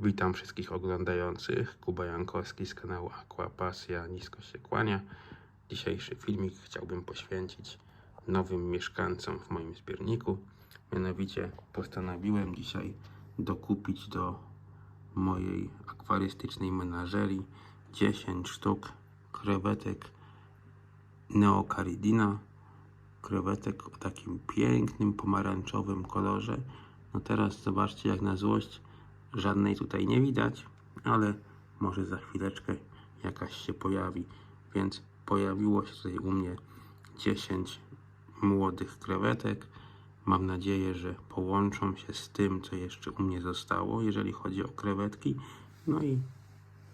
Witam wszystkich oglądających. Kuba Jankowski z kanału Aqua Pasja Nisko się kłania. Dzisiejszy filmik chciałbym poświęcić nowym mieszkańcom w moim zbiorniku. Mianowicie postanowiłem dzisiaj dokupić do mojej akwarystycznej menażerii 10 sztuk krewetek Neocaridina. Krewetek o takim pięknym pomarańczowym kolorze. No teraz zobaczcie jak na złość żadnej tutaj nie widać, ale może za chwileczkę jakaś się pojawi. Więc pojawiło się tutaj u mnie 10 młodych krewetek. Mam nadzieję, że połączą się z tym, co jeszcze u mnie zostało, jeżeli chodzi o krewetki. No i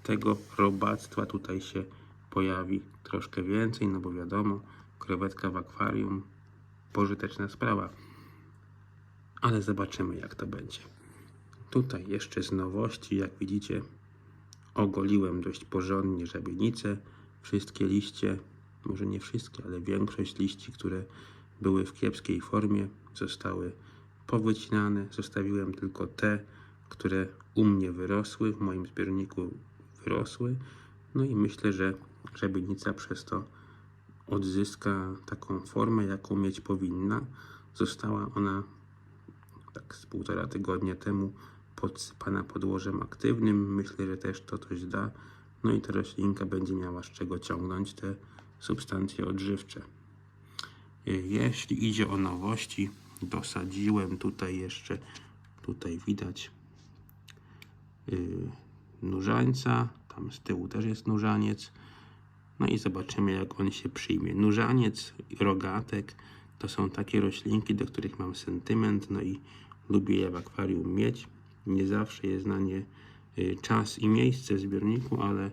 tego robactwa tutaj się pojawi troszkę więcej, no bo wiadomo, krewetka w akwarium pożyteczna sprawa. Ale zobaczymy, jak to będzie. Tutaj jeszcze z nowości, jak widzicie, ogoliłem dość porządnie żabienicę. Wszystkie liście, może nie wszystkie, ale większość liści, które były w kiepskiej formie, zostały powycinane. Zostawiłem tylko te, które u mnie wyrosły, w moim zbiorniku wyrosły. No i myślę, że żabienica przez to odzyska taką formę, jaką mieć powinna. Została ona tak z półtora tygodnia temu podsypana podłożem aktywnym. Myślę, że też to coś da. No i ta roślinka będzie miała z czego ciągnąć te substancje odżywcze. Jeśli idzie o nowości, dosadziłem tutaj jeszcze, tutaj widać yy, tam z tyłu też jest nurzaniec. No i zobaczymy, jak on się przyjmie. Nurzaniec, rogatek to są takie roślinki, do których mam sentyment, no i lubię je w akwarium mieć. Nie zawsze jest na nie y, czas i miejsce w zbiorniku, ale,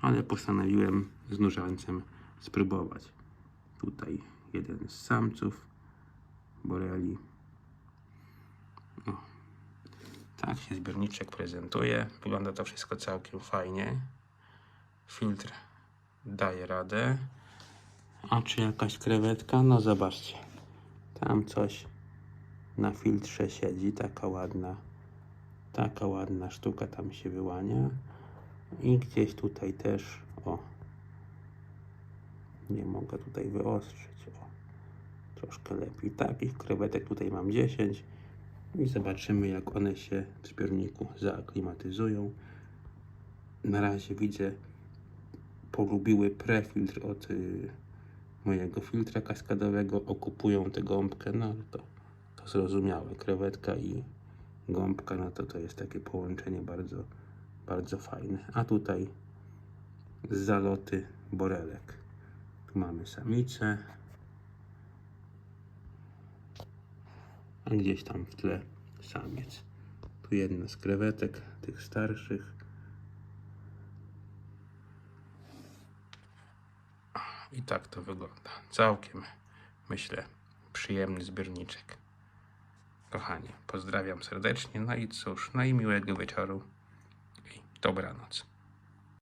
ale postanowiłem z nurzańcem spróbować. Tutaj jeden z samców boreli. O. Tak się zbiorniczek prezentuje. Wygląda to wszystko całkiem fajnie. Filtr daje radę. A czy jakaś krewetka? No zobaczcie. Tam coś na filtrze siedzi, taka ładna, taka ładna sztuka tam się wyłania. I gdzieś tutaj też, o, nie mogę tutaj wyostrzyć, o, troszkę lepiej. Takich krewetek tutaj mam 10 i zobaczymy jak one się w zbiorniku zaaklimatyzują. Na razie widzę, polubiły prefiltr od y, mojego filtra kaskadowego, okupują tę gąbkę, no to, to zrozumiałe. Krewetka i gąbka, no to to jest takie połączenie bardzo, bardzo fajne. A tutaj z zaloty borelek. Tu mamy samicę. A gdzieś tam w tle samiec. Tu jedna z krewetek, tych starszych. I tak to wygląda. Całkiem, myślę, przyjemny zbiorniczek. Kochani, pozdrawiam serdecznie. No i cóż, no i miłego wieczoru i dobranoc.